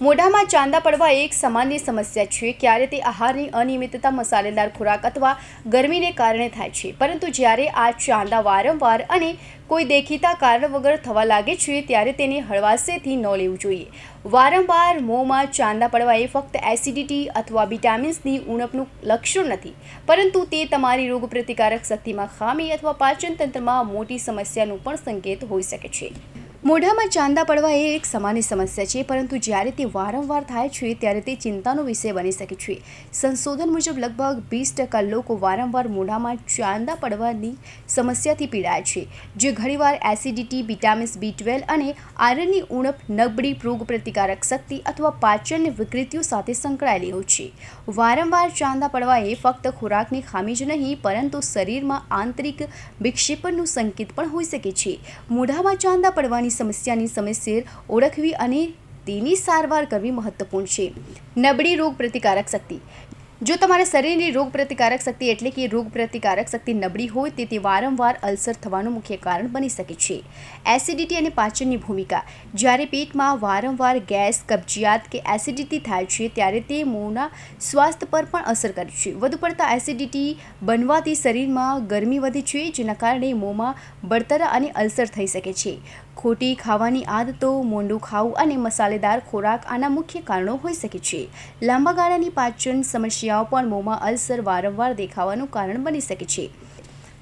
મોઢામાં ચાંદા પડવા એક સામાન્ય સમસ્યા છે. ક્યારે તે આહારની અનિયમિતતા મસાલેદાર ખોરાક અથવા ગરમીને કારણે થાય છે. પરંતુ જ્યારે આ ચાંદા વારંવાર અને કોઈ દેખીતા કારણ વગર થવા લાગે છે, ત્યારે તેને હળવાશેથી ન લેવું જોઈએ. વારંવાર મોંમાં ચાંદા પડવા એ ફક્ત એસિડિટી અથવા વિટામિન્સની ઉણપનું લક્ષણ નથી. પરંતુ તે તમારી રોગપ્રતિકારક શક્તિમાં ખામી અથવા પાચનતંત્રમાં મોટી સમસ્યાનું પણ સંકેત હોઈ શકે છે. મોઢામાં ચાંદા પડવા એ એક સામાન્ય સમસ્યા છે, પરંતુ જ્યારે તે વારંવાર થાય છે, ત્યારે તે ચિંતાનો વિષય બની શકે છે. સંશોધન મુજબ લગભગ વીસ ટકા લોકો વારંવાર મોઢામાં ચાંદા પડવાની સમસ્યાથી પીડાય છે, જે ઘણીવાર એસિડિટી, વિટામિન્સ બી ટ્વેલ્વ અને આયરનની ઉણપ, નબળી રોગ પ્રતિકારક શક્તિ અથવા પાચનની વિકૃતિઓ સાથે સંકળાયેલી હોય છે. વારંવાર ચાંદા પડવા એ ફક્ત ખોરાકની ખામી જ નહીં, પરંતુ શરીરમાં આંતરિક વિક્ષેપણનું સંકેત પણ હોઈ શકે છે. મોઢામાં ચાંદા પડવાની સમસ્યાની સમયસર ઓળખવી અને તેની સારવાર કરવી મહત્વપૂર્ણ છે. નબળી રોગ પ્રતિકારક શક્તિ. જો તમારા શરીરની રોગ પ્રતિકારક શક્તિ એટલે કે રોગ પ્રતિકારક શક્તિ નબળી હોય, તે તે વારંવાર અલ્સર થવાનું મુખ્ય કારણ બની શકે છે. એસિડિટી અને પાચનની ભૂમિકા. જ્યારે પેટમાં વારંવાર ગેસ, કબજિયાત કે એસિડિટી થાય છે, ત્યારે તે મોંના સ્વાસ્થ્ય પર પણ અસર કરે છે. વધુ પડતા એસિડિટી બનવાથી શરીરમાં ગરમી વધે છે, જેના કારણે મોંમાં બળતરા અને અલ્સર થઈ શકે છે. ખોટી ખાવાની આદતો, મોંડું ખાવું અને મસાલેદાર ખોરાક આના મુખ્ય કારણો હોઈ શકે છે. લાંબા ગાળાની પાચન સમસ્યાઓ પણ મોંમાં અલ્સર વારંવાર દેખાવાનું કારણ બની શકે છે.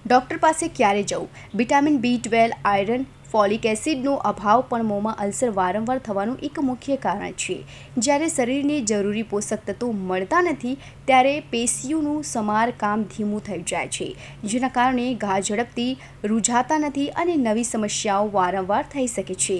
ડૉક્ટર પાસે ક્યારે જવું? Vitamin B twelve, iron folic એસિડનો અભાવ પણ મોંમાં અલ્સર વારંવાર થવાનું એક મુખ્ય કારણ છે. જ્યારે શરીરને જરૂરી પોષક તત્વો મળતા નથી, ત્યારે પેશીઓનું સમાર કામ ધીમું થઈ જાય છે, જેના કારણે ઘા ઝડપથી રૂઝાતા નથી અને નવી સમસ્યાઓ વારંવાર થઈ શકે છે.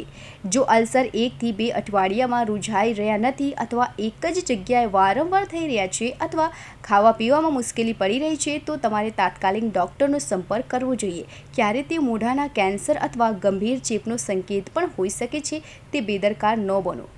જો અલ્સર એકથી બે અઠવાડિયામાં રૂઝાઈ રહ્યા નથી અથવા એક જ જગ્યાએ વારંવાર થઈ રહ્યા છે અથવા ખાવા પીવામાં મુશ્કેલી પડી રહી છે, તો તમારે તાત્કાલિક ડૉક્ટરનો સંપર્ક કરવો જોઈએ. ક્યારે તે મોઢાના કેન્સર અથવા ગંભીર ચેપનો સંકેત પણ હોઈ શકે છે. તે બેદરકાર ન બનો.